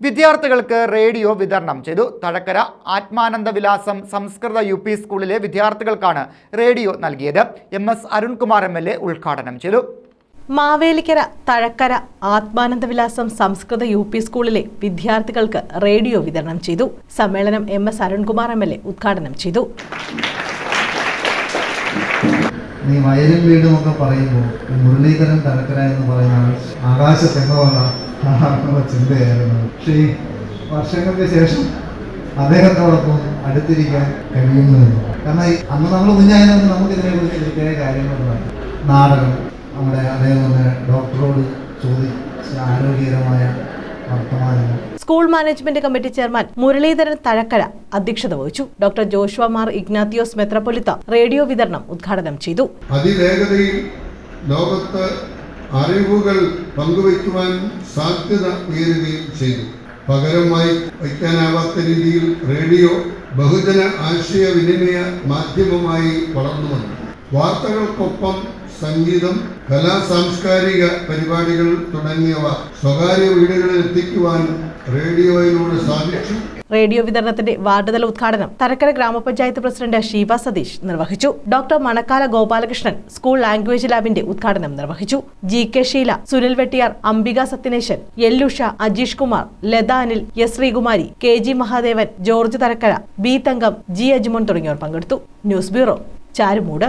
വിദ്യാർത്ഥികൾക്ക് റേഡിയോ വിതരണം ചെയ്തു. തഴക്കര ആത്മാനന്ദ വിലാസം സംസ്കൃത യു പി സ്കൂളിലെ വിദ്യാർത്ഥികൾക്കാണ് റേഡിയോ നൽകിയത്. M S Arunkumar M L A ഉദ്ഘാടനം ചെയ്തു. മാവേലിക്കര തഴക്കര ആത്മാനന്ദ വിലാസം സംസ്കൃത യു പി സ്കൂളിലെ വിദ്യാർത്ഥികൾക്ക് റേഡിയോ വിതരണം ചെയ്തു. സമ്മേളനം M S Arunkumar M L A ഉദ്ഘാടനം ചെയ്തു. നീ വയലും വീടും ഒക്കെ പറയുമ്പോൾ മുരളീധരൻ തലക്കര എന്ന് പറയുന്ന ആകാശത്തെങ്ങോള ചിന്തയായിരുന്നു. പക്ഷേ ഈ വർഷങ്ങൾക്ക് ശേഷം അദ്ദേഹത്തോടൊപ്പം അടുത്തിരിക്കാൻ കഴിയുന്നതെന്ന് കാരണം അന്ന് നമ്മൾ കുഞ്ഞായതുകൊണ്ട് നമുക്കിതിനെ കുറിച്ച് പ്രത്യേക കാര്യങ്ങൾ നാടകം നമ്മുടെ വന്ന് ഡോക്ടറോട് ചോദിച്ച ആരോഗ്യകരമായ വർത്തമാനങ്ങൾ. School management committee chairman Muraleedharan Thazhakkara അധ്യക്ഷത വഹിച്ചു. ഡോക്ടർ ജോഷുവ മാർ ഇഗ്നാത്തിയോസ് മെത്രപൊലിത്ത റേഡിയോ വിതരണം ഉദ്ഘാടനം ചെയ്തു. അതിവേഗതയിൽ ലോകത്ത് അറിവുകൾ പങ്കുവയ്ക്കുവാൻ സാധ്യത ഉയരുകയും ചെയ്തു. പകരമായി വയ്ക്കാനാവാത്ത രീതിയിൽ റേഡിയോ ബഹുജന ആശയവിനിമയ മാധ്യമമായി വളർന്നു വന്നു. വാർത്തകൾക്കൊപ്പം സംഗീതം കലാ സാംസ്കാരിക പരിപാടികൾ തുടങ്ങിയവ സ്വകാര്യ വീടുകളിൽ എത്തിക്കുവാൻ റേഡിയോയിലൂടെ സാധിച്ചു. റേഡിയോ വിതരണത്തിന്റെ വാർഡുതല ഉദ്ഘാടനം തരക്കര ഗ്രാമപഞ്ചായത്ത് പ്രസിഡന്റ് ഷീബ സതീഷ് നിർവഹിച്ചു. Doctor Manakkala Gopalakrishnan school language ലാബിന്റെ ഉദ്ഘാടനം നിർവഹിച്ചു. G K Sheela Sunil Vettiyar Ambika Sathyanesan Ellusha Ajeesh Kumar Latha Anil S Sreekumari K G Mahadevan George Tharakkara B Thankam G Ajmon തുടങ്ങിയവർ പങ്കെടുത്തു. News bureau Charummood.